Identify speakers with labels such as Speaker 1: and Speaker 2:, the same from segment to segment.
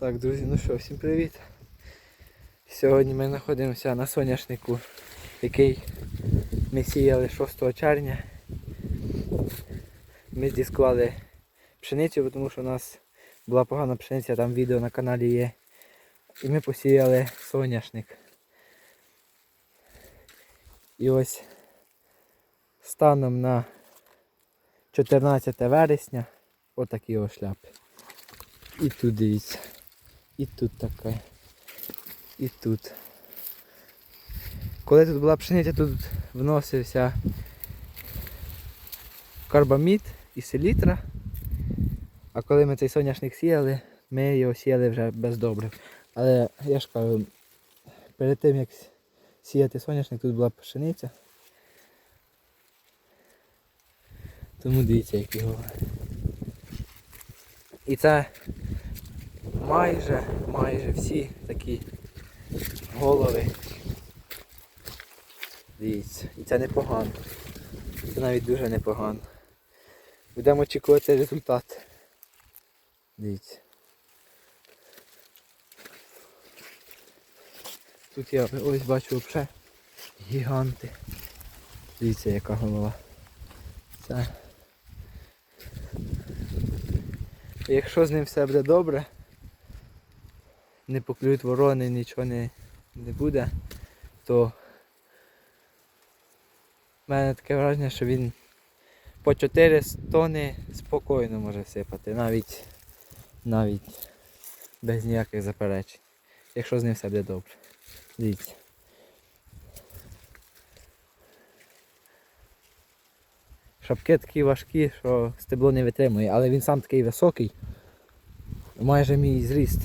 Speaker 1: Так, друзі, ну що, всім привіт. Сьогодні ми знаходимося на соняшнику, який ми сіяли 6 червня. Ми здісклали пшеницю, тому що у нас була погана пшениця, там відео на каналі є. І ми посіяли соняшник. І ось станом на 14 вересня отакі ось шляпи. І тут дивіться. І тут така. І тут. Коли тут була пшениця, тут вносився карбамід і селітра. А коли ми цей соняшник сіяли, ми його сіяли вже без добрив. Але я ж кажу, перед тим як сіяти соняшник, тут була пшениця. Тому дивіться, як його. І це майже, майже всі такі голови. Дивіться, і це непогано. Це навіть дуже непогано. Будемо очікувати результат. Дивіться. Тут я ось бачу взагалі гіганти. Дивіться яка голова. Це. Якщо з ним все буде добре, не поклюють ворони, нічого не, не буде, то в мене таке враження, що він по 4 тони спокійно може всипати, навіть, навіть без ніяких заперечень. Якщо з ним все буде добре. Дивіться. Шапки такі важкі, що стебло не витримує, але він сам такий високий. Майже мій зріст.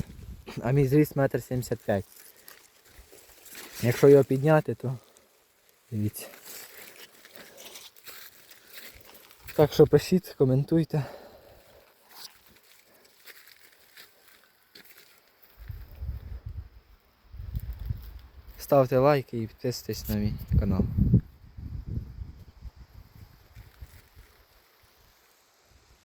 Speaker 1: А мій зріст метр сімдесят п'ять. Якщо його підняти, то дивіться. Так що пишіть, коментуйте. Ставте лайки і підписуйтесь на мій канал.